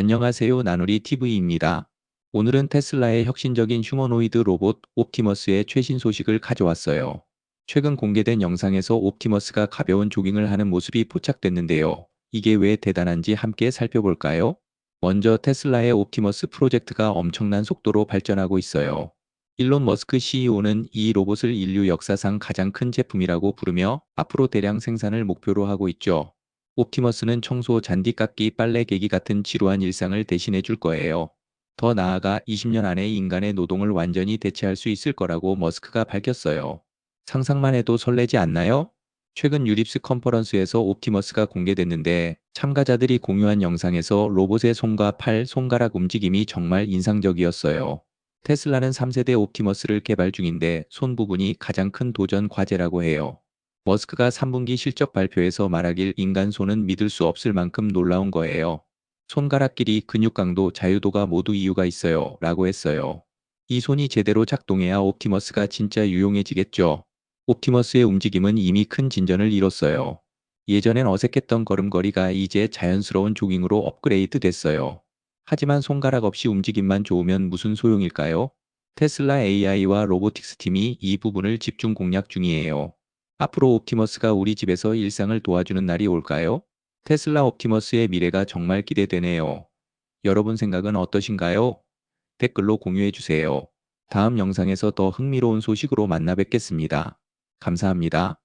안녕하세요 나누리 TV입니다. 오늘은 테슬라의 혁신적인 휴머노이드 로봇 옵티머스의 최신 소식을 가져왔어요. 최근 공개된 영상에서 옵티머스가 가벼운 조깅을 하는 모습이 포착됐는데요. 이게 왜 대단한지 함께 살펴볼까요? 먼저 테슬라의 옵티머스 프로젝트가 엄청난 속도로 발전하고 있어요. 일론 머스크 CEO는 이 로봇을 인류 역사상 가장 큰 제품이라고 부르며 앞으로 대량 생산을 목표로 하고 있죠. 옵티머스는 청소, 잔디 깎기, 빨래 개기 같은 지루한 일상을 대신해 줄 거예요. 더 나아가 20년 안에 인간의 노동을 완전히 대체할 수 있을 거라고 머스크가 밝혔어요. 상상만 해도 설레지 않나요? 최근 유립스 컨퍼런스에서 옵티머스가 공개됐는데 참가자들이 공유한 영상에서 로봇의 손과 팔, 손가락 움직임이 정말 인상적이었어요. 테슬라는 3세대 옵티머스를 개발 중인데 손 부분이 가장 큰 도전 과제라고 해요. 머스크가 3분기 실적 발표에서 말하길 인간 손은 믿을 수 없을 만큼 놀라운 거예요. 손가락 길이, 근육 강도, 자유도가 모두 이유가 있어요. 라고 했어요. 이 손이 제대로 작동해야 옵티머스가 진짜 유용해지겠죠. 옵티머스의 움직임은 이미 큰 진전을 이뤘어요. 예전엔 어색했던 걸음걸이가 이제 자연스러운 조깅으로 업그레이드 됐어요. 하지만 손가락 없이 움직임만 좋으면 무슨 소용일까요? 테슬라 AI와 로보틱스 팀이 이 부분을 집중 공략 중이에요. 앞으로 옵티머스가 우리 집에서 일상을 도와주는 날이 올까요? 테슬라 옵티머스의 미래가 정말 기대되네요. 여러분 생각은 어떠신가요? 댓글로 공유해주세요. 다음 영상에서 더 흥미로운 소식으로 만나 뵙겠습니다. 감사합니다.